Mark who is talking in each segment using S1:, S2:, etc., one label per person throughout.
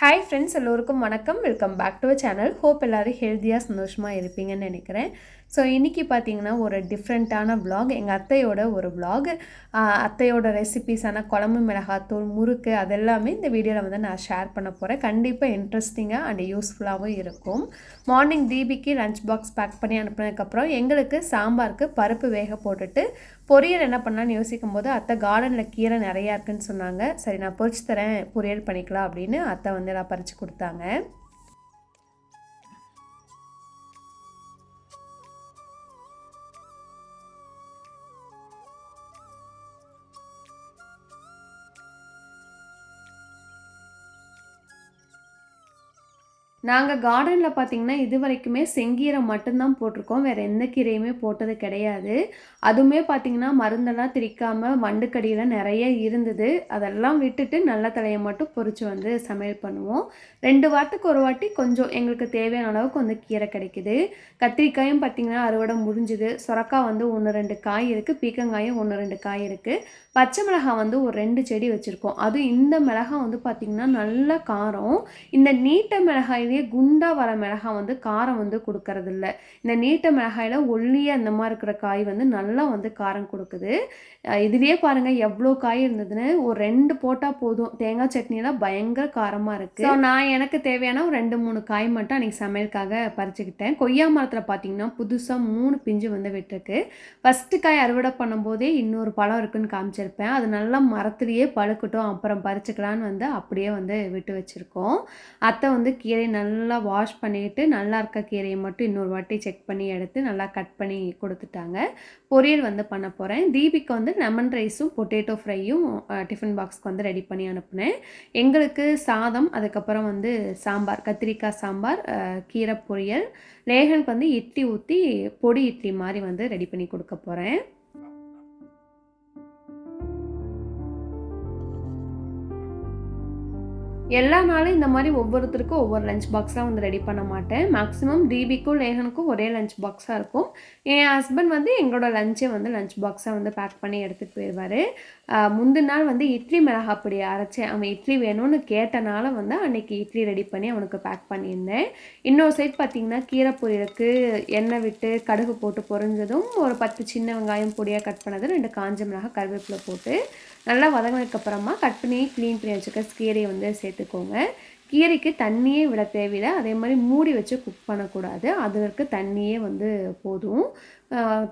S1: Hi friends எல்லோருக்கும் வணக்கம். Welcome back to channel hope எல்லோரும் ஹெல்த்தியாக சந்தோஷமாக இருப்பீங்கன்னு நினைக்கிறேன். ஸோ இன்றைக்கி பார்த்தீங்கன்னா ஒரு டிஃப்ரெண்ட்டான விலாக் எங்கள் அத்தையோட ஒரு விலாக் அத்தையோட ரெசிபீஸான குழம்பு மிளகாத்தூள் முறுக்கு அதெல்லாமே இந்த வீடியோவில் வந்து நான் ஷேர் பண்ண போகிறேன் கண்டிப்பாக இன்ட்ரெஸ்டிங்காக அண்ட் யூஸ்ஃபுல்லாகவும் இருக்கும். மார்னிங் தீபிக்கு லஞ்ச் பாக்ஸ் பேக் பண்ணி அனுப்புனதுக்கப்புறம் எங்களுக்கு சாம்பாருக்கு பருப்பு வேக போட்டுட்டு பொரியல் என்ன பண்ணலான்னு யோசிக்கும் போது அத்தை கார்டனில் கீரை நிறையா இருக்குன்னு சொன்னாங்க. சரி நான் பொறிச்சு தரேன் பொரியல் பண்ணிக்கலாம் அப்படின்னு அத்தை வந்து நான் பறித்து கொடுத்தாங்க. நாங்கள் கார்டனில் பார்த்தீங்கன்னா இது வரைக்குமே செங்கீரை மட்டும்தான் போட்டிருக்கோம். வேறு எந்த கீரையுமே போட்டது கிடையாது. அதுவுமே பார்த்தீங்கன்னா மருந்தெல்லாம் திரிக்காமல் வண்டுக்கடியில் நிறைய இருந்தது. அதெல்லாம் விட்டுட்டு நல்ல தலையை மட்டும் பொறிச்சு வந்து சமையல் பண்ணுவோம். ரெண்டு வாரத்துக்கு ஒரு வாட்டி கொஞ்சம் எங்களுக்கு தேவையான அளவுக்கு வந்து கீரை கிடைக்குது. கத்திரிக்காயும் பார்த்திங்கன்னா அறுவடை முடிஞ்சுது. சுரக்காய் வந்து ஒன்று ரெண்டு காய் இருக்குது பீக்கங்காயும் ஒன்று ரெண்டு காய் இருக்குது பச்சை மிளகாய் வந்து ஒரு ரெண்டு செடி வச்சுருக்கோம். அதுவும் இந்த மிளகாய் வந்து பார்த்திங்கன்னா நல்ல காரம். இந்த நீட்ட மிளகாய் மிளகாயிலேயே குண்டாக வர மிளகாய் வந்து காரம் வந்து கொடுக்கறதில்ல. இந்த நீட்ட மிளகாயில் ஒல்லியாக இந்த மாதிரி இருக்கிற காய் வந்து நல்லா வந்து காரம் கொடுக்குது. இதுலேயே பாருங்கள் எவ்வளோ காய் இருந்ததுன்னு. ஒரு ரெண்டு போட்டால் போதும். தேங்காய் சட்னிலாம் பயங்கர காரமாக இருக்குது ஸோ நான் எனக்கு தேவையான ஒரு ரெண்டு மூணு காய் மட்டும் அன்றைக்கி சமையலுக்காக பறிச்சுக்கிட்டேன். கொய்யா மரத்தில் பார்த்தீங்கன்னா புதுசாக மூணு பிஞ்சு வந்து விட்டுருக்கு. ஃபஸ்ட்டு காய் அறுவடை பண்ணும்போதே இன்னொரு பழம் இருக்குன்னு காமிச்சிருப்பேன். அது நல்லா மரத்துலேயே பழுக்கட்டும். அப்புறம் பறிச்சுக்கலான்னு வந்து அப்படியே வந்து விட்டு வச்சுருக்கோம். அத்தை வந்து கீரையை நல்லா வாஷ் பண்ணிட்டு நல்லா இருக்க கீரையை மட்டும் இன்னொரு வாட்டி செக் பண்ணி எடுத்து நல்லா கட் பண்ணி கொடுத்துட்டாங்க. பொரியல் வந்து பண்ண போகிறேன் தீபிக்கு வந்து லெமன் ரைஸும் பொட்டேட்டோ ஃப்ரையும் டிஃபன் பாக்ஸ்க்கு வந்து ரெடி பண்ணி அனுப்புனேன். எங்களுக்கு சாதம் அதுக்கப்புறம் வந்து சாம்பார் கத்திரிக்காய் சாம்பார் கீரை பொரியல் லேகனுக்கு வந்து இட்லி ஊற்றி பொடி இட்லி மாதிரி வந்து ரெடி பண்ணி கொடுக்க போகிறேன் எல்லா நாளும் இந்த மாதிரி ஒவ்வொருத்தருக்கும் ஒவ்வொரு லஞ்ச் பாக்ஸாக வந்து ரெடி பண்ண மாட்டேன். மேக்ஸிமம் தீபிக்கும் லேகனுக்கும் ஒரே லஞ்ச் பாக்ஸாக இருக்கும். என் ஹஸ்பண்ட் வந்து எங்களோட லஞ்சை வந்து லஞ்ச் பாக்ஸாக வந்து பேக் பண்ணி எடுத்துகிட்டு போயிடுவார் முந்தின நாள் வந்து இட்லி மிளகா பொடி அரைச்சேன் அவன் இட்லி வேணும்னு கேட்டனால வந்து அன்னைக்கு இட்லி ரெடி பண்ணி அவனுக்கு பேக் பண்ணியிருந்தேன். இன்னொரு சைட் பார்த்தீங்கன்னா கீரை பொரியலுக்கு எண்ணெய் விட்டு கடுகு போட்டு பொரிஞ்சதும் ஒரு பத்து சின்ன வெங்காயம் பொடியாக கட் பண்ணது ரெண்டு காஞ்ச மிளகா கருவேப்பிலை போட்டு நல்லா வதங்கினதுக்கப்புறமா கட் பண்ணி க்ளீன் பண்ணி வச்சுக்க கீரையை வந்து சேர்த்துக்கோங்க. கீரைக்கு தண்ணியே விட தேவையில்லை. அதே மாதிரி மூடி வச்சு குக் பண்ணக்கூடாது. அதில் இருக்க தண்ணியே வந்து போதும்.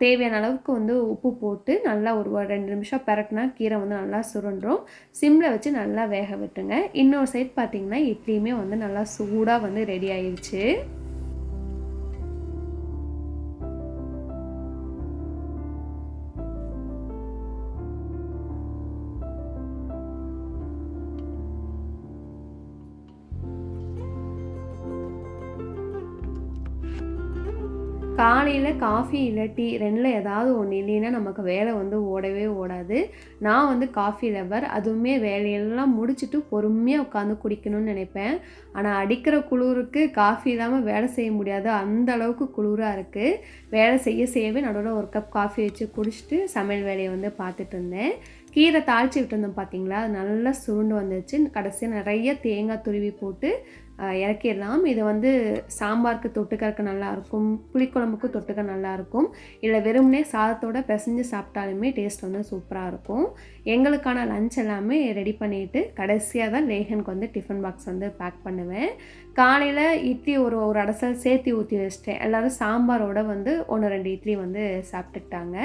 S1: தேவையான அளவுக்கு வந்து உப்பு போட்டு நல்லா ஒரு ரெண்டு நிமிஷம் பரட்டினா கீரை வந்து நல்லா சுருண்டும் சிம்மில் வச்சு நல்லா வேக விட்டுங்க இன்னொரு சைட் பார்த்திங்கன்னா இட்லியுமே வந்து நல்லா சூடாக வந்து ரெடி ஆயிடுச்சு காலையில் காஃபி இல்லை டீ ரெண்டில் ஏதாவது ஒன்று இல்லைன்னா நமக்கு வேலை வந்து ஓடவே ஓடாது. நான் வந்து காஃபி லவர் அதுவுமே வேலையெல்லாம் முடிச்சுட்டு பொறுமையாக உட்காந்து குடிக்கணும்னு நினைப்பேன். ஆனால் அடிக்கிற குளிருக்கு காஃபி இல்லாமல் வேலை செய்ய முடியாது. அந்த அளவுக்கு குளிராக இருக்குது வேலை செய்ய செய்யவே நடுவில் ஒரு கப் காஃபி வச்சு குடிச்சிட்டு சமையல் வேலையை வந்து பார்த்துட்டு இருந்தேன். கீரை தாளிச்சு விட்டுருந்தோம் பார்த்தீங்களா அது நல்லா சுருண்டு வந்துச்சு கடைசியாக நிறைய தேங்காய் துருவி போட்டு இறக்கிடலாம். இதை வந்து சாம்பாருக்கு தொட்டுக்கறக்கு நல்லாயிருக்கும் புளிக்குழம்புக்கு தொட்டுக்க நல்லாயிருக்கும் இல்லை வெறும்னே சாதத்தோட பிசைஞ்சு சாப்பிட்டாலுமே டேஸ்ட் வந்து சூப்பராக இருக்கும். எங்களுக்கான லஞ்ச் எல்லாமே ரெடி பண்ணிவிட்டு கடைசியாக தான் லேகனுக்கு வந்து டிஃபன் பாக்ஸ் வந்து பேக் பண்ணுவேன். காலையில் இட்லி ஒரு ஒரு அடசல் சேர்த்து ஊற்றி வச்சிட்டேன். எல்லோரும் சாம்பாரோட வந்து ஒன்று ரெண்டு இட்லி வந்து சாப்பிட்டுக்கிட்டாங்க.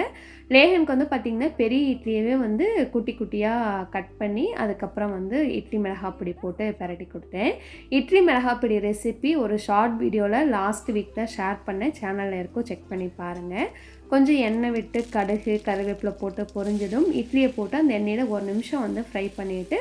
S1: லேகனுக்கு வந்து பார்த்திங்கன்னா பெரிய இட்லியவே வந்து குட்டி குட்டியாக கட் பண்ணி அதுக்கப்புறம் வந்து இட்லி மிளகாப்பொடி போட்டு பிரட்டி கொடுத்தேன். இட்லி மிளகாப்பொடி ரெசிபி ஒரு ஷார்ட் வீடியோவில் லாஸ்ட் வீக் தான் ஷேர் பண்ணேன். சேனலில் இருக்கும் செக் பண்ணி பாருங்கள் கொஞ்சம் எண்ணெய் விட்டு கடுகு கருவேப்பிலை போட்டு பொரிஞ்சதும் இட்லியை போட்டு அந்த எண்ணெயில் ஒரு நிமிஷம் வந்து ஃப்ரை பண்ணிவிட்டு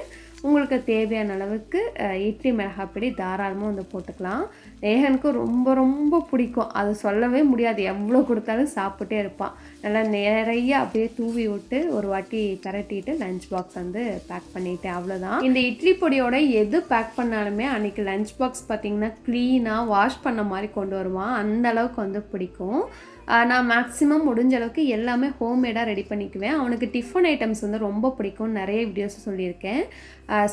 S1: உங்களுக்கு தேவையான அளவுக்கு இட்லி மிளகாய் பொடி தாராளமாக வந்து போட்டுக்கலாம். நேகனுக்கு ரொம்ப ரொம்ப பிடிக்கும். அது சொல்லவே முடியாது. எவ்வளோ கொடுத்தாலும் சாப்பிட்டே இருப்பான். நல்லா நிறைய அப்படியே தூவி விட்டு ஒரு வாட்டி திரட்டிட்டு லஞ்ச் பாக்ஸ் வந்து பேக் பண்ணிட்டேன் அவ்வளோதான் இந்த இட்லி பொடியோட எது பேக் பண்ணாலுமே அன்றைக்கி லஞ்ச் பாக்ஸ் பார்த்திங்கன்னா க்ளீனாக வாஷ் பண்ண மாதிரி கொண்டு வருவான். அந்த அளவுக்கு வந்து பிடிக்கும். நான் மேக்ஸிமம் முடிஞ்ச அளவுக்கு எல்லாமே ஹோம்மேடாக ரெடி பண்ணிக்குவேன். அவனுக்கு டிஃபன் ஐட்டம்ஸ் வந்து ரொம்ப பிடிக்கும் நிறைய வீடியோஸ் சொல்லியிருக்கேன்.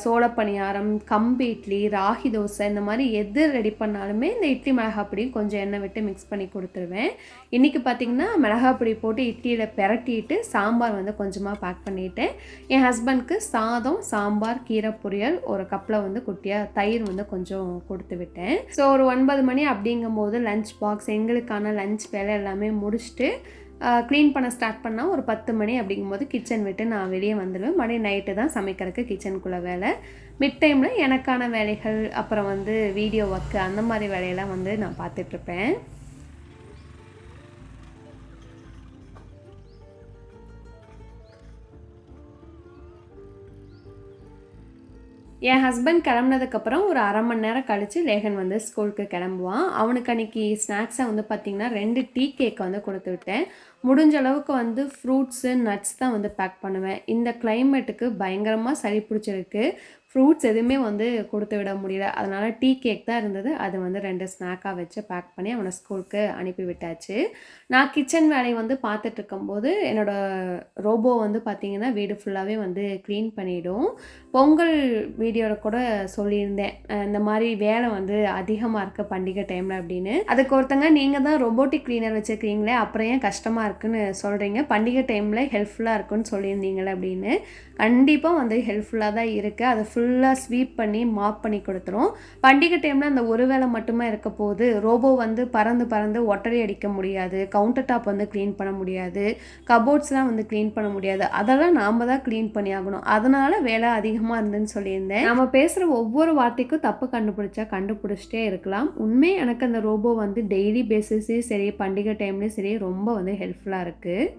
S1: சோள பணியாரம் கம்பு இட்லி ராகி தோசை இந்த மாதிரி எது ரெடி பண்ணாலுமே இந்த இட்லி மிளகாப்பொடி கொஞ்சம் எண்ணெய் விட்டு மிக்ஸ் பண்ணி கொடுத்துருவேன். இன்றைக்கி பார்த்திங்கன்னா மிளகாப்பொடி போட்டு இட்லியில் பெரட்டிட்டு சாம்பார் வந்து கொஞ்சமாக பேக் பண்ணிட்டேன். என் ஹஸ்பண்ட்க்கு சாதம் சாம்பார் கீரை பொரியல் ஒரு கப்பில் வந்து குட்டியாக தயிர் வந்து கொஞ்சம் கொடுத்து விட்டேன். ஸோ ஒரு ஒன்பது மணி அப்படிங்கும்போது லஞ்ச் பாக்ஸ் எங்களுக்கான லஞ்ச் வேலை எல்லாமே முடிச்சுட்டு க்ளீன் பண்ண ஸ்டார்ட் பண்ணால் ஒரு பத்து மணி அப்படிங்கும்போது கிச்சன் விட்டு நான் வெளியே வந்துடுவேன் மணி நைட்டு தான் சமைக்கிறதுக்கு கிச்சனுக்குள்ளே வேலை. மிட் டைமில் எனக்கான வேலைகள் அப்புறம் வந்து வீடியோ ஒர்க்கு அந்த மாதிரி வேலையெல்லாம் வந்து நான் பார்த்துட்ருப்பேன் என் ஹஸ்பண்ட் கிளம்புனதுக்கப்புறம் ஒரு அரை மணி நேரம் கழித்து லேகன் வந்து ஸ்கூலுக்கு கிளம்புவான். அவனுக்கு அன்றைக்கி ஸ்நாக்ஸை வந்து பார்த்திங்கன்னா ரெண்டு டீ கேக் வந்து கொடுத்து விட்டேன். முடிஞ்ச அளவுக்கு வந்து ஃப்ரூட்ஸு நட்ஸ் தான் வந்து பேக் பண்ணுவேன். இந்த கிளைமேட்டுக்கு பயங்கரமாக சளி பிடிச்சிருக்கு. ஃப்ரூட்ஸ் எதுவுமே வந்து கொடுத்து விட முடியல. அதனால் டீ கேக் தான் இருந்தது. அது வந்து ரெண்டு ஸ்நாக்காக வச்சு பேக் பண்ணி அவனை ஸ்கூலுக்கு அனுப்பி விட்டாச்சு. நான் கிச்சன் வேலையை வந்து பார்த்துட்டு இருக்கும்போது என்னோடய ரோபோ வந்து பார்த்திங்கன்னா வீடு ஃபுல்லாகவே வந்து க்ளீன் பண்ணிவிடும் பொங்கல் வீடியோவில் கூட சொல்லியிருந்தேன். இந்த மாதிரி வேலை வந்து அதிகமாக இருக்க பண்டிகை டைமில் அப்படின்னு. அதுக்கு ஒருத்தங்க நீங்கள் தான் ரொபோட்டிக் க்ளீனர் வச்சுருக்கீங்களே அப்புறம் ஏன் கஷ்டமாக இருக்குன்னு சொல்கிறீங்க பண்டிகை டைமில் ஹெல்ப்ஃபுல்லாக இருக்குன்னு சொல்லியிருந்தீங்களே அப்படின்னு. கண்டிப்பாக வந்து ஹெல்ப்ஃபுல்லாக தான் இருக்குது அதை ஃபுல்லாக ஸ்வீப் பண்ணி மாப் பண்ணி கொடுத்துரும். பண்டிகை டைமில் அந்த ஒரு வேளை மட்டுமே இருக்க போது ரோபோ வந்து பறந்து பறந்து ஒட்டரை அடிக்க முடியாது. கவுண்டர் டாப் வந்து க்ளீன் பண்ண முடியாது. கபோர்ட்ஸ்லாம் வந்து க்ளீன் பண்ண முடியாது. அதெல்லாம் நாம் தான் க்ளீன் பண்ணி ஆகணும். அதனால் வேலை அதிகமாக இருந்துன்னு சொல்லியிருந்தேன். நம்ம பேசுகிற ஒவ்வொரு வார்த்தைக்கும் தப்பு கண்டுபிடிச்சா கண்டுபிடிச்சிட்டே இருக்கலாம். உண்மை எனக்கு அந்த ரோபோ வந்து டெய்லி பேசிஸையும் சரி பண்டிகை டைம்லேயும் சரி ரொம்ப வந்து ஹெல்ப்ஃபுல்லாக இருக்குது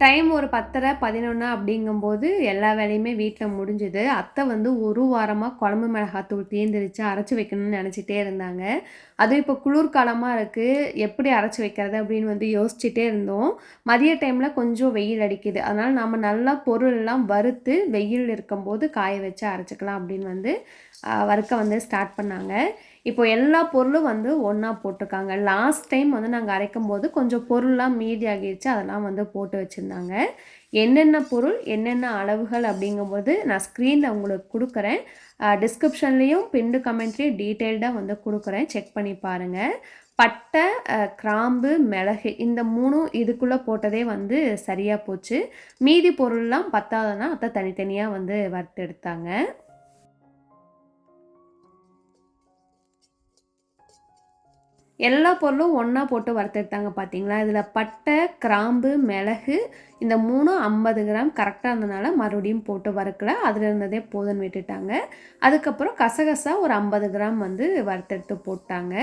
S1: டைம் ஒரு பத்தரை பதினொன்று அப்படிங்கும்போது எல்லா வேலையுமே வீட்டில் முடிஞ்சுது. அத்தை வந்து ஒரு வாரமாக குழம்பு மிளகாத்தூள் தீர்ந்துருச்சு அரைச்சி வைக்கணும்னு நினச்சிட்டே இருந்தாங்க. அதுவும் இப்போ குளிர்காலமாக இருக்குது எப்படி அரைச்சி வைக்கிறது அப்படின்னு வந்து யோசிச்சுட்டே இருந்தோம். மதிய டைமில் கொஞ்சம் வெயில் அடிக்குது. அதனால் நம்ம நல்லா பொருள்லாம் வறுத்து வெயில் இருக்கும்போது காய வச்சு அரைச்சிக்கலாம் அப்படின்னு வந்து வறுக்க வந்து ஸ்டார்ட் பண்ணாங்க. இப்போ எல்லா பொருளும் வந்து ஒன்றா போட்டிருக்காங்க. லாஸ்ட் டைம் வந்து நாங்கள் அரைக்கும் போது கொஞ்சம் பொருள்லாம் மீதி ஆகிடுச்சு அதெல்லாம் வந்து போட்டு வச்சுருந்தாங்க. என்னென்ன பொருள் என்னென்ன அளவுகள் அப்படிங்கும்போது நான் ஸ்க்ரீனில் உங்களுக்கு கொடுக்குறேன். டிஸ்கிரிப்ஷன்லேயும் பிண்டு கமெண்ட்லேயும் டீட்டெயில்டாக வந்து கொடுக்குறேன். செக் பண்ணி பாருங்கள் பட்டை கிராம்பு மிளகு இந்த மூணும் இதுக்குள்ளே போட்டதே வந்து சரியாக போச்சு. மீதி பொருள்லாம் பத்தாதனா அத்தை தனித்தனியாக வந்து வறுத்து எடுத்தாங்க. எல்லா பொருளும் ஒன்றா போட்டு வறுத்தெடுத்தாங்க பார்த்தீங்களா இதில் பட்டை கிராம்பு மிளகு இந்த மூணும் ஐம்பது கிராம் கரெக்டாக இருந்தனால மறுபடியும் போட்டு வறுக்கல. அதில் இருந்ததே போதும்னு விட்டுட்டாங்க. அதுக்கப்புறம் கசகசா ஒரு ஐம்பது கிராம் வந்து வறுத்தெடுத்து போட்டாங்க.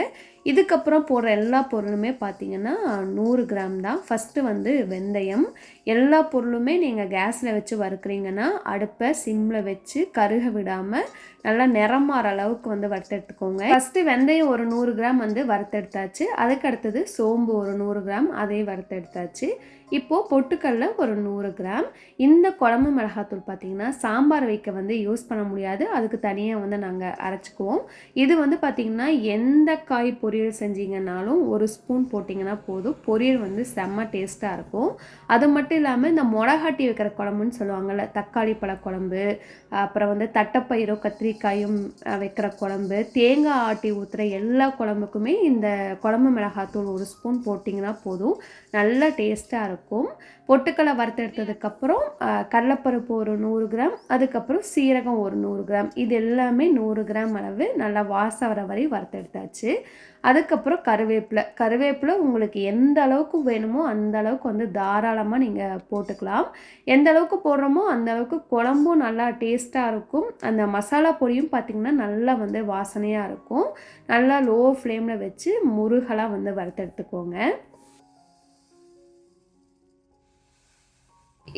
S1: இதுக்கப்புறம் போடுற எல்லா பொருளுமே பார்த்தீங்கன்னா நூறு கிராம் தான். ஃபஸ்ட்டு வந்து வெந்தயம். எல்லா பொருளுமே நீங்கள் கேஸில் வச்சு வறுக்குறீங்கன்னா அடுப்பை சிம்மில் வச்சு கருக விடாமல் நல்லா நிறம் மாற அளவுக்கு வந்து வறுத்தெடுத்துக்கோங்க. ஃபஸ்ட்டு வெந்தயம் ஒரு நூறு கிராம் வந்து வறுத்தெடுத்தாச்சு. அதுக்கு அடுத்தது சோம்பு ஒரு நூறு கிராம் அதே வறுத்தெடுத்தாச்சு. இப்போது பொட்டுக்கல்ல ஒரு நூறு கிராம். இந்த குழம்பு மிளகாத்தூள் பார்த்தீங்கன்னா சாம்பார் வைக்க வந்து யூஸ் பண்ண முடியாது. அதுக்கு தனியாக வந்து நாங்கள் அரைச்சிக்குவோம். இது வந்து பார்த்திங்கன்னா எந்த காய் பொரியல் செஞ்சீங்கன்னாலும் ஒரு ஸ்பூன் போட்டிங்கன்னா போதும். பொரியல் வந்து செம்ம டேஸ்ட்டாக இருக்கும். அது மட்டும் இல்லாமல் இந்த மிளகாட்டி வைக்கிற குழம்புன்னு சொல்லுவாங்கள்ல தக்காளி பழ குழம்பு அப்புறம் வந்து தட்டைப்பயிரோ கத்திரிக்காயும் வைக்கிற குழம்பு தேங்காய் ஆட்டி ஊற்றுற எல்லா குழம்புக்குமே இந்த குழம்பு மிளகாத்தூள் ஒரு ஸ்பூன் போட்டிங்கன்னா போதும். நல்லா டேஸ்ட்டாக இருக்கும். இருக்கும். பொட்டுக்கடலை வறுத்தெடுத்ததுக்கப்புறம் கடலைப்பருப்பு ஒரு நூறு கிராம் அதுக்கப்புறம் சீரகம் ஒரு நூறு கிராம். இது எல்லாமே நூறு கிராம் அளவு நல்லா வாசம் வர வரை வறுத்தெடுத்தாச்சு. அதுக்கப்புறம் கருவேப்பிலை. கருவேப்பிலை உங்களுக்கு எந்த அளவுக்கு வேணுமோ அந்த அளவுக்கு வந்து தாராளமாக நீங்கள் போட்டுக்கலாம். எந்த அளவுக்கு போடுறோமோ அந்த அளவுக்கு குழம்பும் நல்லா டேஸ்ட்டாக இருக்கும். அந்த மசாலா பொடியும் பார்த்திங்கன்னா நல்லா வந்து வாசனையாக இருக்கும். நல்லா லோ ஃப்ளேமில் வச்சு முருகலாக வந்து வறுத்தெடுத்துக்கோங்க.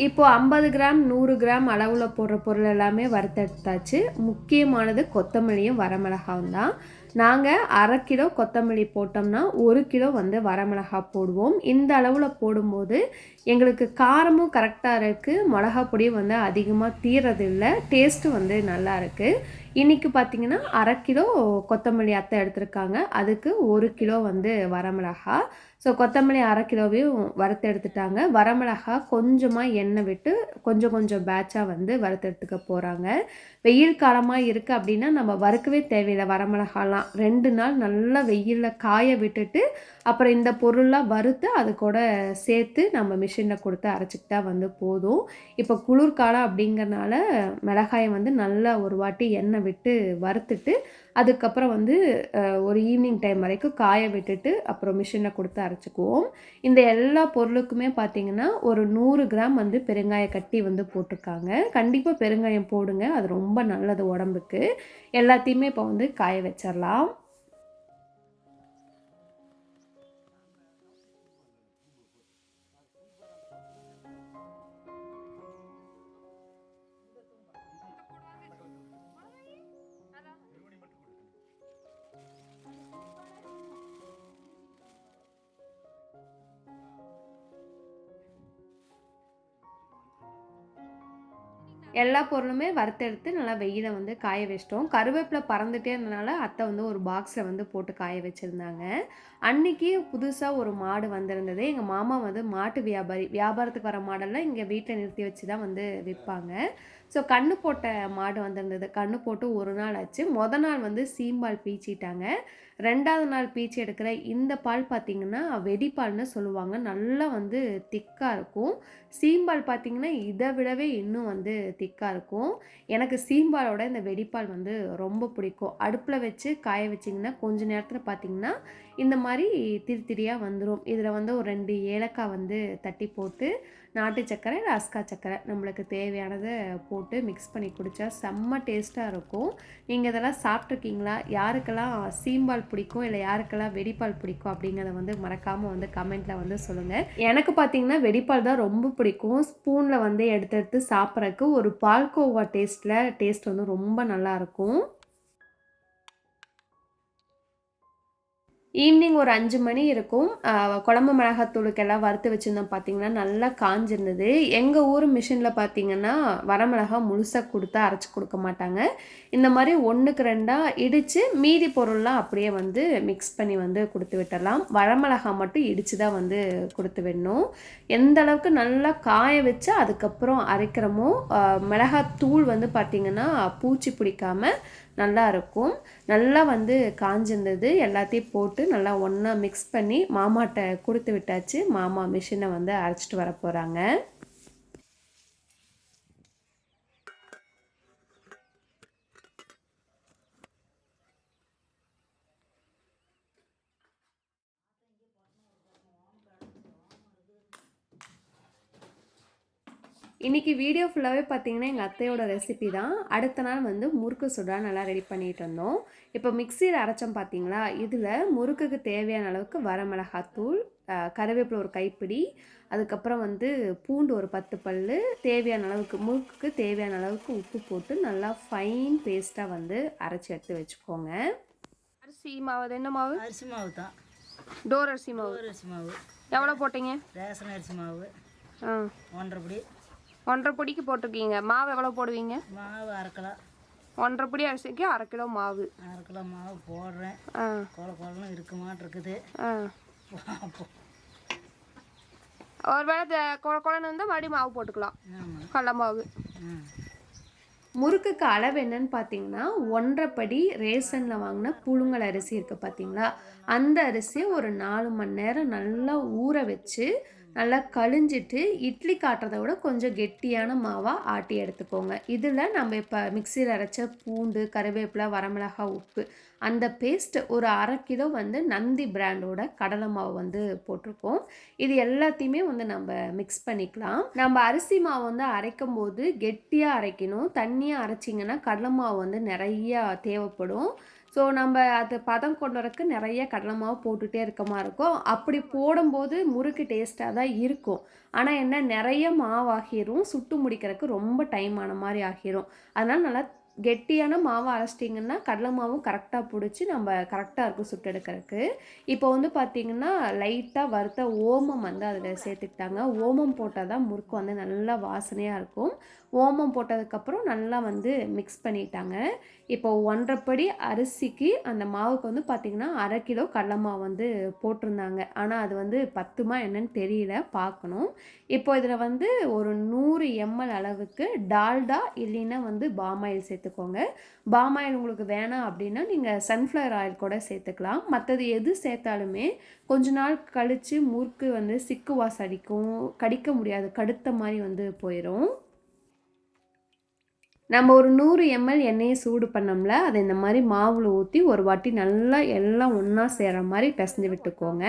S1: இப்போது ஐம்பது கிராம் நூறு கிராம் அளவில் போடுற பொருள் எல்லாமே வறுத்தெடுத்தாச்சு. முக்கியமானது கொத்தமல்லியும் வரமிளகாவும் தான். நாங்கள் அரை கிலோ கொத்தமல்லி போட்டோம்னா ஒரு கிலோ வந்து வரமிளகா போடுவோம். இந்த அளவில் போடும்போது எங்களுக்கு காரமும் கரெக்டாக இருக்குது மிளகா பொடியும் வந்து அதிகமாக தீரதில்லை டேஸ்ட்டு வந்து நல்லா இருக்குது இன்றைக்கி பார்த்திங்கன்னா அரை கிலோ கொத்தமல்லி அத்தை எடுத்திருக்காங்க. அதுக்கு ஒரு கிலோ வந்து வரமிளகா ஸோ கொத்தமல்லி அரை கிலோவையும் வறுத்து எடுத்துட்டாங்க. வரமிளகா கொஞ்சமாக எண்ணெய் விட்டு கொஞ்சம் கொஞ்சம் பேட்சாக வந்து வறுத்து எடுத்துக்க போகிறாங்க வெயில் காலமாக இருக்குது அப்படின்னா நம்ம வறுக்கவே தேவையில்லை. வரமிளகாலாம் ரெண்டு நாள் நல்லா வெயிலில் காய விட்டுட்டு அப்புறம் இந்த பொருள்லாம் வறுத்து அது கூட சேர்த்து நம்ம மிஷினில் கொடுத்து அரைச்சிக்கிட்டா வந்து போதும். இப்போ குளிர்காலம் அப்படிங்கிறனால மிளகாயை வந்து நல்லா ஒரு வாட்டி எண்ணெய் விட்டு வறுத்துட்டு அதுக்கப்புறம் வந்து ஒரு ஈவினிங் டைம் வரைக்கும் காய விட்டுட்டு அப்புறம் மிஷினில் கொடுத்து அரைச்சிக்குவோம். இந்த எல்லா பொருளுக்குமே பார்த்திங்கன்னா ஒரு நூறு கிராம் வந்து பெருங்காய கட்டி வந்து போட்டிருக்காங்க. கண்டிப்பாக பெருங்காயம் போடுங்க அது ரொம்ப நல்லது உடம்புக்கு. எல்லாத்தையுமே இப்போ வந்து காய வச்சிடலாம். எல்லா பொருளுமே வறுத்தெடுத்து நல்லா வெயில வந்து காய வச்சிட்டோம். கருவேப்பிலை பறந்துட்டே இருந்தனால அத்தை வந்து ஒரு பாக்ஸில் வந்து போட்டு காய வச்சுருந்தாங்க. அன்னைக்கு புதுசாக ஒரு மாடு வந்திருந்தது. எங்கள் மாமா வந்து மாட்டு வியாபாரி வியாபாரத்துக்கு வர மாடெல்லாம் இங்கே வீட்டில் நிறுத்தி வச்சு தான் வந்து விற்பாங்க ஸோ கண்ணு போட்ட மாடு வந்திருந்தது. கண்ணு போட்டு ஒரு நாள் ஆச்சு. மொதல் நாள் வந்து சீம்பால் பீச்சிட்டாங்க. ரெண்டாவது நாள் பீச்சி எடுக்கிற இந்த பால் பார்த்திங்கன்னா வெடிப்பால்னு சொல்லுவாங்க. நல்லா வந்து திக்காக இருக்கும். சீம்பால் பார்த்திங்கன்னா இதை விடவே இன்னும் வந்து திக்காக இருக்கும். எனக்கு சீம்பாலோட இந்த வெடிப்பால் வந்து ரொம்ப பிடிக்கும். அடுப்பில் வச்சு காய வச்சிங்கன்னா கொஞ்ச நேரத்தில் பார்த்திங்கன்னா இந்த மாதிரி திரி திரியாக வந்துடும் இதில் வந்து ஒரு ரெண்டு ஏலக்காய் வந்து தட்டி போட்டு நாட்டு சக்கரை ரஸ்கா சக்கரை நம்மளுக்கு தேவையானதை போட்டு மிக்ஸ் பண்ணி குடித்தா செம்ம டேஸ்ட்டாக இருக்கும். நீங்கள் இதெல்லாம் சாப்பிட்ருக்கீங்களா யாருக்கெல்லாம் சீம்பால் பிடிக்கும் இல்லை யாருக்கெல்லாம் வெடிப்பால் பிடிக்கும் அப்படிங்கிறத வந்து மறக்காமல் வந்து கமெண்ட்டில் வந்து சொல்லுங்கள் எனக்கு பார்த்தீங்கன்னா வெடிப்பால் தான் ரொம்ப பிடிக்கும். ஸ்பூனில் வந்து எடுத்து எடுத்து சாப்பிட்றதுக்கு ஒரு பால்கோவா டேஸ்ட்டில் டேஸ்ட் வந்து ரொம்ப நல்லாயிருக்கும் ஈவினிங் ஒரு அஞ்சு மணி இருக்கும். குழம்பு மிளகாத்தூளுக்கெல்லாம் வறுத்து வச்சுருந்தோம் பார்த்தீங்கன்னா நல்லா காஞ்சிருந்தது. எங்கள் ஊர் மிஷினில் பார்த்தீங்கன்னா வரமிளகா முழுசாக கொடுத்தா அரைச்சி கொடுக்க மாட்டாங்க. இந்த மாதிரி ஒன்றுக்கு ரெண்டாக இடித்து மீதி பொருள்லாம் அப்படியே வந்து மிக்ஸ் பண்ணி வந்து கொடுத்து விட்டுடலாம் வரமிளகா மட்டும் இடித்து தான் வந்து கொடுத்து விடணும். எந்த அளவுக்கு நல்லா காய வச்சு அதுக்கப்புறம் அரைக்கிறோமோ மிளகாத்தூள் வந்து பார்த்திங்கன்னா பூச்சி பிடிக்காமல் நல்லா இருக்கும் நல்லா வந்து காஞ்சிருந்தது. எல்லாத்தையும் போட்டு நல்லா ஒன்றா மிக்ஸ் பண்ணி மாமாட்ட கொடுத்து விட்டாச்சு. மாமா மிஷினை வந்து அரைச்சிட்டு வர போகிறாங்க இன்றைக்கி வீடியோ ஃபுல்லாகவே பார்த்தீங்கன்னா எங்கள் அத்தையோட ரெசிபி தான். அடுத்த நாள் வந்து முறுக்கு சுடா நல்லா ரெடி பண்ணிகிட்டு இருந்தோம். இப்போ மிக்சியில் அரைச்சோம் பார்த்தீங்களா இதில் முறுக்குக்கு தேவையான அளவுக்கு வரமிளகாத்தூள் கருவேப்பிலை ஒரு கைப்பிடி அதுக்கப்புறம் வந்து பூண்டு ஒரு பத்து பல் தேவையான அளவுக்கு முறுக்குக்கு தேவையான அளவுக்கு உப்பு போட்டு நல்லா ஃபைன் பேஸ்ட்டாக வந்து அரைச்சி எடுத்து வச்சுக்கோங்க. அரிசி மாவு என்ன மாவு?
S2: அரிசி மாவு தான்.
S1: டோர் அரிசி மாவு.
S2: அரிசி மாவு.
S1: எவ்வளோ போட்டீங்க?
S2: ரேஷன் அரிசி மாவு.
S1: ஆ.
S2: ஒன்றரை படி.
S1: ஒன்றரை பொடிக்கு போட்டிருக்கீங்க. மாவு எவ்வளோ போடுவீங்க?
S2: மாவு அரை கிலோ.
S1: ஒன்றரை பொடி அரிசிக்கு அரை கிலோ மாவு.
S2: அரை கிலோ மாவு போடுறேன். கோல கோலம் இருக்குது
S1: ஆ. ஒரு வேளை குழ குழன்னு இருந்தால் மறுபடியும் மாவு போட்டுக்கலாம். கடல மாவு. முறுக்குக்கு அளவு என்னன்னு பார்த்தீங்கன்னா ஒன்றரை படி ரேஷனில் வாங்கின புழுங்கல் அரிசி இருக்குது பார்த்தீங்களா அந்த அரிசியை ஒரு நாலு மணி நேரம் நல்லா ஊற வச்சு நல்லா கழிஞ்சிட்டு இட்லி காட்டுறதை விட கொஞ்சம் கெட்டியான மாவாக ஆட்டி எடுத்துக்கோங்க. இதில் நம்ம இப்போ மிக்சியில் அரைச்ச பூண்டு கருவேப்பிலை வரமிளகாய் உப்பு அந்த பேஸ்ட் ஒரு அரை கிலோ வந்து நந்தி பிராண்டோட கடலை மாவு வந்து போட்டிருக்கோம். இது எல்லாத்தையுமே வந்து நம்ம மிக்ஸ் பண்ணிக்கலாம். நம்ம அரிசி மாவு வந்து அரைக்கும் போது கெட்டியாக அரைக்கணும். தண்ணியாக அரைச்சிங்கன்னா கடலை மாவு வந்து நிறையா தேவைப்படும். ஸோ நம்ம அது பதம் கொண்டு வரக்கு நிறைய கடலை மாவு போட்டுகிட்டே இருக்க மாதிரி இருக்கும். அப்படி போடும்போது முறுக்கு டேஸ்ட்டாக தான் இருக்கும். ஆனால் என்ன நிறைய மாவாகிரும் சுட்டு முடிக்கிறதுக்கு ரொம்ப டைம் ஆன மாதிரி ஆகிரும். அதனால் நல்லா கெட்டியான மாவை அரைச்சிட்டிங்கன்னா கடலை மாவும் கரெக்டாக பிடிச்சி நம்ம கரெக்டாக இருக்கும் சுட்டெடுக்கிறதுக்கு இப்போ வந்து பார்த்திங்கன்னா லைட்டாக வறுத்த ஓமம் வந்து அதில் சேர்த்துக்கிட்டாங்க. ஓமம் போட்டால் தான் முறுக்கு வந்து நல்லா வாசனையாக இருக்கும். ஓமம் போட்டதுக்கப்புறம் நல்லா வந்து மிக்ஸ் பண்ணிட்டாங்க. இப்போ ஒன்றரைப்படி அரிசிக்கு அந்த மாவுக்கு வந்து பார்த்திங்கன்னா அரை கிலோ கடலை மாவு வந்து போட்டிருந்தாங்க. ஆனால் அது வந்து பத்துமா என்னன்னு தெரியல பார்க்கணும் இப்போ இதில் வந்து ஒரு நூறு எம்எல் அளவுக்கு டால்டா இல்லைன்னா வந்து பாமாயில் சேர்த்துக்கோங்க. பாமாயில் உங்களுக்கு வேணாம் அப்படின்னா நீங்கள் சன்ஃப்ளவர் ஆயில் கூட சேர்த்துக்கலாம். மற்றது எது சேர்த்தாலுமே கொஞ்ச நாள் கழித்து முறுக்கு வந்து சிக்கு வாசடிக்கும் கடிக்க முடியாது கடுத்த மாதிரி வந்து போயிடும் நம்ம ஒரு நூறு எம்எல் எண்ணெயை சூடு பண்ணோம்ல அதை இந்த மாதிரி மாவில் ஊற்றி ஒரு வாட்டி நல்லா எல்லாம் ஒன்றா சேர்கிற மாதிரி பிசைஞ்சு விட்டுக்கோங்க.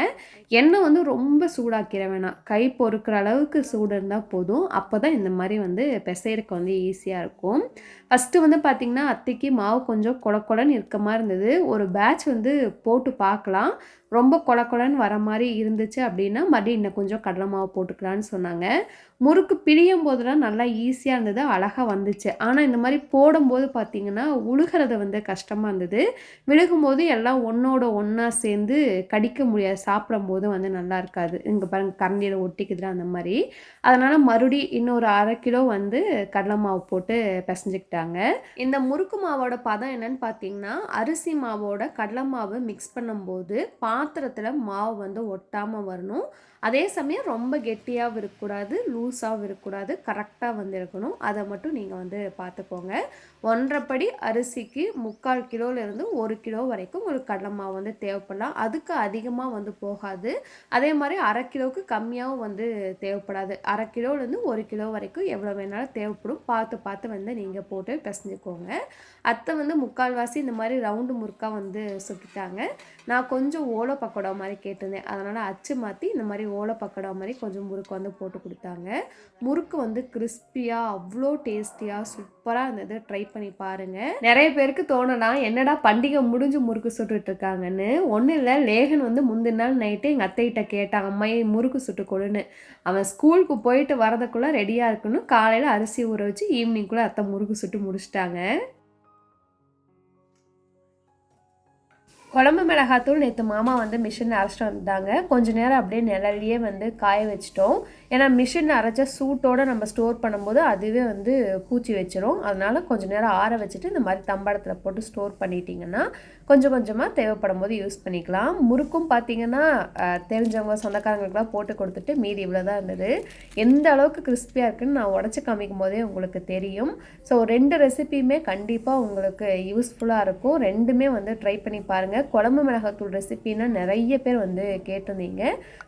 S1: எண்ணெய் வந்து ரொம்ப சூடாக்கிற வேணாம். கை பொறுக்கிற அளவுக்கு சூடு இருந்தால் போதும். அப்போ தான் இந்த மாதிரி வந்து பிசைறதுக்கு வந்து ஈஸியாக இருக்கும். ஃபஸ்ட்டு வந்து பார்த்திங்கன்னா அத்தைக்கு மாவு கொஞ்சம் கொல கொலன்னு இருக்க மாதிரி இருந்தது. ஒரு பேட்ச் வந்து போட்டு பார்க்கலாம் ரொம்ப கொல கொலன்னு வர மாதிரி இருந்துச்சு அப்படின்னா மறுபடியும் இன்னும் கொஞ்சம் கடலை மாவு போட்டுக்கலான்னு சொன்னாங்க. முறுக்கு பிரியும் போதெல்லாம் நல்லா ஈஸியாக இருந்தது அழகாக வந்துச்சு. ஆனால் இந்த மாதிரி போடும்போது பார்த்திங்கன்னா உழுகிறது வந்து கஷ்டமாக இருந்தது. விழுகும்போது எல்லாம் ஒன்றோட ஒன்றா சேர்ந்து கடிக்க முடியாது. சாப்பிடும்போது வந்து நல்லா இருக்காது. இங்கே பாருங்க கரண்டியில் ஒட்டிக்குதுல அந்த மாதிரி. அதனால் மறுபடி இன்னொரு அரை கிலோ வந்து கடலை மாவு போட்டு பிசைஞ்சுக்கிட்டாங்க இந்த முறுக்கு மாவோட பதம் என்னன்னு பார்த்தீங்கன்னா அரிசி மாவோட கடலை மாவு மிக்ஸ் பண்ணும்போது பாத்திரத்தில் மாவு வந்து ஒட்டாமல் வரணும். அதே சமயம் ரொம்ப கெட்டியாகவும் இருக்கக்கூடாது லூஸாகவும் இருக்கக்கூடாது கரெக்டாக வந்து இருக்கணும் அதை மட்டும் நீங்கள் வந்து பார்த்துக்கோங்க. ஒன்றரைப்படி அரிசிக்கு முக்கால் கிலோலேருந்து ஒரு கிலோ வரைக்கும் உங்களுக்கு கடலை மாவு வந்து தேவைப்படலாம். அதுக்கு அதிகமாக வந்து போகாது. அதே மாதிரி அரை கிலோவுக்கு கம்மியாகவும் வந்து தேவைப்படாது. அரை கிலோலேருந்து ஒரு கிலோ வரைக்கும் எவ்வளோ வேணாலும் தேவைப்படும். பார்த்து பார்த்து வந்து நீங்கள் போட்டு பிசைஞ்சுக்கோங்க. அத்தை வந்து முக்கால்வாசி இந்த மாதிரி ரவுண்டு முறுக்காக வந்து சுட்டுட்டாங்க. நான் கொஞ்சம் ஓலை பக்கோடா மாதிரி கேட்டிருந்தேன். அதனால் அச்சு மாற்றி இந்த மாதிரி ஓலை பக்கோடா மாதிரி கொஞ்சம் முறுக்கு வந்து போட்டு கொடுத்தாங்க. முறுக்கு வந்து கிறிஸ்பியாக அவ்வளோ டேஸ்டியாக சூப்பராக இருந்தது. ட்ரை பண்ணி பாருங்கள் நிறைய பேருக்கு தோணலாம் என்னடா பண்டிகை முடிஞ்சு முறுக்கு சுட்டுட்டு இருக்காங்கன்னு. ஒன்றும் இல்லை லேகன் வந்து முந்தின நாள் நைட்டு எங்கள் அத்தைகிட்ட கேட்டான் அம்மையை முறுக்கு சுட்டு கொடுன்னு. அவன் ஸ்கூலுக்கு போயிட்டு வரதுக்குள்ளே ரெடியாக இருக்கணும். காலையில் அரிசி ஊற வச்சு ஈவினிங்குள்ளே அத்தை முறுக்கு சுட்டு முடிச்சிட்டாங்க. குழம்பு மிளகாத்தூள் நேற்று மாமா வந்து மிஷினில் அரைச்சிட்டு வந்தாங்க. கொஞ்ச நேரம் அப்படியே நிழல்லையே வந்து காய வச்சிட்டோம். ஏன்னா மிஷினில் அரைச்ச சூட்டோடு நம்ம ஸ்டோர் பண்ணும்போது அதுவே வந்து பூச்சி வச்சிரும். அதனால் கொஞ்சம் நேரம் ஆற வச்சுட்டு இந்த மாதிரி தம்பாடத்தில் போட்டு ஸ்டோர் பண்ணிட்டீங்கன்னா கொஞ்சம் கொஞ்சமாக தேவைப்படும் போது யூஸ் பண்ணிக்கலாம். முறுக்கும் பார்த்தீங்கன்னா தெரிஞ்சவங்க சொந்தக்காரங்களுக்குலாம் போட்டு கொடுத்துட்டு மீதி இவ்வளோ தான் இருந்தது. எந்த அளவுக்கு கிறிஸ்பியாக இருக்குன்னு நான் உடச்சி காமிக்கும் போதே உங்களுக்கு தெரியும். ஸோ ரெண்டு ரெசிபியுமே கண்டிப்பாக உங்களுக்கு யூஸ்ஃபுல்லாக இருக்கும். ரெண்டுமே வந்து ட்ரை பண்ணி பாருங்கள் குழம்பு மிளகாத்தூள் ரெசிபின்னா நிறைய பேர் வந்து கேட்டிருந்தீங்க.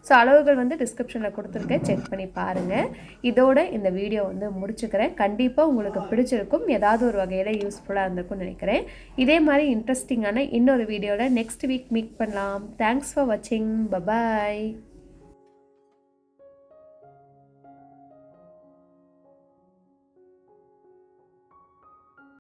S1: ஸோ அளவுகள் வந்து டிஸ்கிரிப்ஷனில் கொடுத்துருக்கேன். செக் செக் பண்ணி பாருங்கள் இதோட இந்த வீடியோ வந்து முடிச்சுக்கிறேன். கண்டிப்பாக உங்களுக்கு பிடிச்சிருக்கும். ஏதாவது ஒரு வகையில் யூஸ்ஃபுல்லாக இருந்திருக்கும்னு நினைக்கிறேன். இதே மாதிரி இன்ட்ரெஸ்டிங்கான இன்னொரு வீடியோவில் நெக்ஸ்ட் வீக் மீட் பண்ணலாம். தேங்க்ஸ் ஃபார் வாட்சிங் பபாய்